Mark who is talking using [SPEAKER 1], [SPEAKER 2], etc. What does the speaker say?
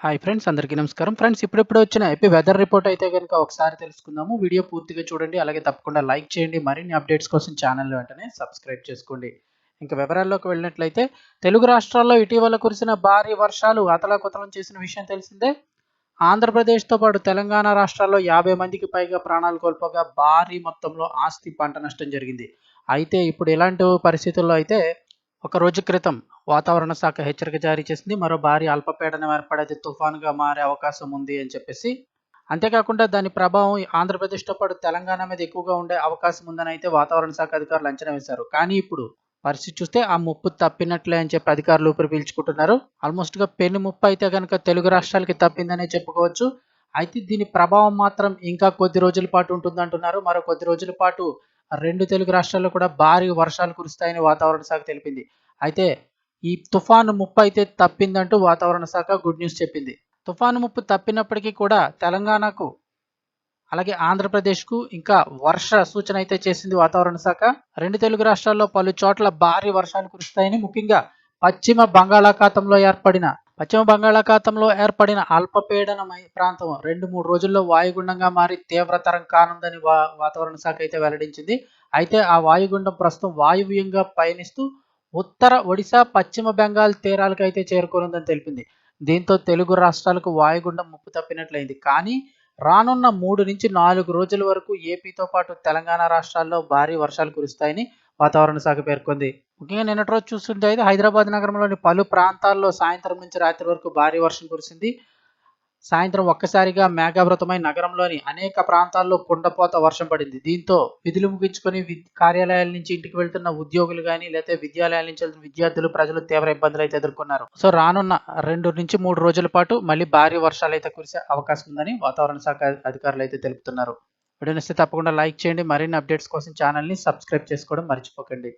[SPEAKER 1] Hi friends అందరికీ నమస్కారం. Friends ఇప్పుడెప్పుడు వచ్చిన ఎపీ వెదర్ రిపోర్ట్ అయితే కనుక ఒకసారి తెలుసుకుందాము. వీడియో పూర్తిగా చూడండి అలాగే తప్పకుండా లైక్ చేయండి. మరిన్ని అప్డేట్స్ కోసం ఛానల్ వెంటనే సబ్స్క్రైబ్ చేసుకోండి. ఇంకా వివరాల్లోకి వెళ్ళినట్లయితే తెలుగు రాష్ట్రాల్లో ఇటీవల కురిసిన భారీ వర్షాలు అతలాకుతలం చేసిన విషయం తెలిసిందే? ఆంధ్రప్రదేశ్తో పాటు తెలంగాణ రాష్ట్రాల్లో యాభై మందికి పైగా ప్రాణాలు కోల్పోగా భారీ మొత్తంలో ఆస్తి పంట నష్టం జరిగింది. అయితే ఇప్పుడు ఇలాంటి పరిస్థితుల్లో అయితే ఒక రోజు క్రితం వాతావరణ శాఖ హెచ్చరిక జారీ చేసింది. మరో భారీ అల్పపీడనం ఏర్పడేది తుఫానుగా మారే అవకాశం ఉంది అని చెప్పేసి. అంతేకాకుండా దాని ప్రభావం ఆంధ్రప్రదేశ్తో పాటు తెలంగాణ మీద ఎక్కువగా ఉండే అవకాశం ఉందని అయితే వాతావరణ శాఖ అధికారులు అంచనా వేశారు. కానీ ఇప్పుడు పరిస్థితి చూస్తే ఆ ముప్పు తప్పినట్లే అని చెప్పి అధికారులు ఊపిరి పీల్చుకుంటున్నారు. ఆల్మోస్ట్గా పెను ముప్పు అయితే కనుక తెలుగు రాష్ట్రాలకి తప్పిందనే చెప్పుకోవచ్చు. అయితే దీని ప్రభావం మాత్రం ఇంకా కొద్ది రోజుల పాటు ఉంటుందంటున్నారు. మరో కొద్ది రోజుల పాటు రెండు తెలుగు రాష్ట్రాల్లో కూడా భారీ వర్షాలు కురుస్తాయని వాతావరణ శాఖ తెలిపింది. అయితే ఈ తుఫాను ముప్పు అయితే తప్పిందంటూ వాతావరణ శాఖ గుడ్ న్యూస్ చెప్పింది. తుఫాను ముప్పు తప్పినప్పటికీ కూడా తెలంగాణకు అలాగే ఆంధ్రప్రదేశ్కు ఇంకా వర్ష సూచన అయితే చేసింది వాతావరణ శాఖ. రెండు తెలుగు రాష్ట్రాల్లో పలు చోట్ల భారీ వర్షాలు కురుస్తాయని ముఖ్యంగా పశ్చిమ బంగాళాఖాతంలో ఏర్పడిన పశ్చిమ బంగాళాఖాతంలో ఏర్పడిన అల్పపీడన ప్రాంతం రెండు మూడు రోజుల్లో వాయుగుండంగా మారి తీవ్రతరం కానుందని వా వాతావరణ శాఖ అయితే వెల్లడించింది. అయితే ఆ వాయుగుండం ప్రస్తుతం వాయువ్యంగా పయనిస్తూ ఉత్తర ఒడిశా పశ్చిమ బెంగాల్ తీరాలకు అయితే చేరుకోనుందని తెలిపింది. దీంతో తెలుగు రాష్ట్రాలకు వాయుగుండం ముప్పు తప్పినట్లయింది. కానీ రానున్న మూడు నుంచి నాలుగు రోజుల వరకు ఏపీతో పాటు తెలంగాణ రాష్ట్రాల్లో భారీ వర్షాలు కురుస్తాయని వాతావరణ శాఖ పేర్కొంది. ముఖ్యంగా నిన్నటి రోజు చూస్తుంటే అయితే హైదరాబాద్ నగరంలోని పలు ప్రాంతాల్లో సాయంత్రం నుంచి రాత్రి వరకు భారీ వర్షం కురిసింది. సాయంత్రం ఒక్కసారిగా మేఘావృతమై నగరంలోని అనేక ప్రాంతాల్లో కుండపోత వర్షం పడింది. దీంతో విధులు ముగించుకొని కార్యాలయాల నుంచి ఇంటికి వెళ్తున్న ఉద్యోగులు కానీ లేకపోతే విద్యాలయాల నుంచి వెళ్తున్న విద్యార్థులు ప్రజలు తీవ్ర ఇబ్బందులు అయితే ఎదుర్కొన్నారు. సో రానున్న రెండు నుంచి మూడు రోజుల పాటు మళ్ళీ భారీ వర్షాలు అయితే కురిసే అవకాశం ఉందని వాతావరణ శాఖ అధికారులు అయితే తెలుపుతున్నారు. వీడియో తప్పకుండా లైక్ చేయండి. మరిన్ని అప్డేట్స్ కోసం ఛానల్ని సబ్స్క్రైబ్ చేసుకోవడం మర్చిపోకండి.